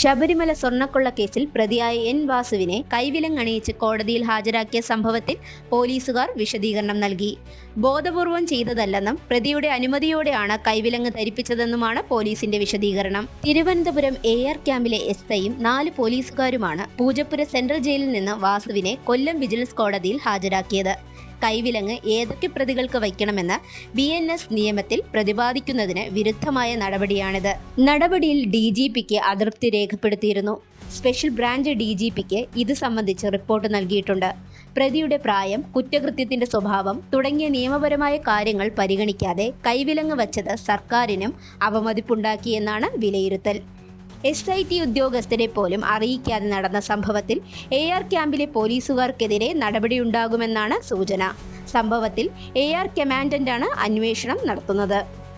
ശബരിമല സ്വർണക്കൊള്ള കേസിൽ പ്രതിയായ എൻ വാസുവിനെ കൈവിലങ്ങണിയിച്ച് കോടതിയിൽ ഹാജരാക്കിയ സംഭവത്തിൽ പോലീസുകാർ വിശദീകരണം നൽകി. ബോധപൂർവം ചെയ്തതല്ലെന്നും പ്രതിയുടെ അനുമതിയോടെയാണ് കൈവിലങ്ങ് ധരിപ്പിച്ചതെന്നുമാണ് പോലീസിന്റെ വിശദീകരണം. തിരുവനന്തപുരം എ ആർ ക്യാമ്പിലെ എസ് ഐയും നാല് പോലീസുകാരുമാണ് പൂജപ്പുര സെൻട്രൽ ജയിലിൽ നിന്ന് വാസുവിനെ കൊല്ലം വിജിലൻസ് കോടതിയിൽ ഹാജരാക്കിയത്. കൈവിലങ്ങ് ഏതൊക്കെ പ്രതികൾക്ക് വയ്ക്കണമെന്ന് ബി എൻ എസ് നിയമത്തിൽ പ്രതിപാദിക്കുന്നതിന് വിരുദ്ധമായ നടപടിയാണിത്. നടപടിയിൽ ഡി ജി പിക്ക് അതൃപ്തി രേഖപ്പെടുത്തിയിരുന്നു. സ്പെഷ്യൽ ബ്രാഞ്ച് ഡി ജി പിക്ക് ഇത് സംബന്ധിച്ച് റിപ്പോർട്ട് നൽകിയിട്ടുണ്ട്. പ്രതിയുടെ പ്രായം കുറ്റകൃത്യത്തിന്റെ സ്വഭാവം തുടങ്ങിയ നിയമപരമായ കാര്യങ്ങൾ പരിഗണിക്കാതെ കൈവിലങ്ങ് വച്ചത് സർക്കാരിനും അവമതിപ്പുണ്ടാക്കിയെന്നാണ് വിലയിരുത്തൽ. എസ് ഐ ടി ഉദ്യോഗസ്ഥരെ പോലും അറിയിക്കാതെ നടന്ന സംഭവത്തിൽ എ ആർ ക്യാമ്പിലെ പോലീസുകാർക്കെതിരെ നടപടിയുണ്ടാകുമെന്നാണ് സൂചന. സംഭവത്തിൽ എ ആർ കമാൻഡന്റാണ് അന്വേഷണം നടത്തുന്നത്.